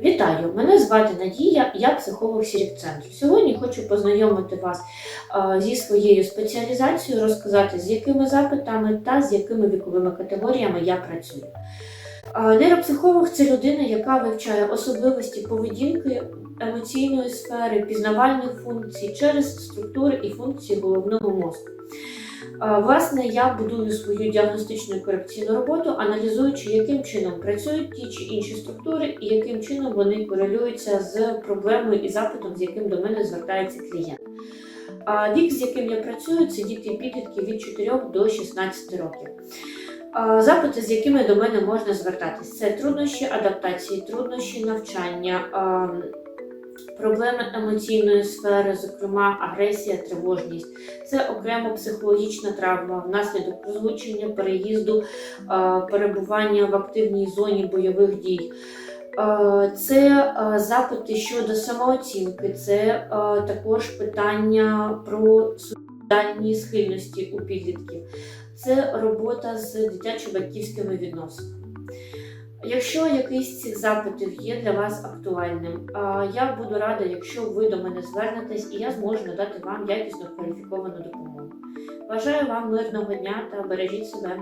Вітаю! Мене звати Надія, я психолог Сірік-центру. Сьогодні хочу познайомити вас зі своєю спеціалізацією, розказати, з якими запитами та з якими віковими категоріями я працюю. Нейропсихолог це людина, яка вивчає особливості поведінки, емоційної сфери, пізнавальних функцій через структури і функції головного мозку. А, Власне, я будую свою діагностичну корекційну роботу, аналізуючи, яким чином працюють ті чи інші структури і яким чином вони корелюються з проблемою і запитом, з яким до мене звертається клієнт. Вік, з яким я працюю, це діти підлітки від 4 до 16 років. Запити, з якими до мене можна звертатись, це труднощі адаптації, труднощі навчання, а, проблеми емоційної сфери, зокрема агресія, тривожність. Це окремо психологічна травма внаслідок розлучення, переїзду, перебування в активній зоні бойових дій. Це запити щодо самооцінки, це також питання про суїцидальні схильності у підлітків, це робота з дитячо-батьківськими відносинами. Якщо якийсь з цих запитів є для вас актуальним, я буду рада, якщо ви до мене звернетесь і я зможу надати вам якісно кваліфіковану допомогу. Бажаю вам мирного дня та бережіть себе.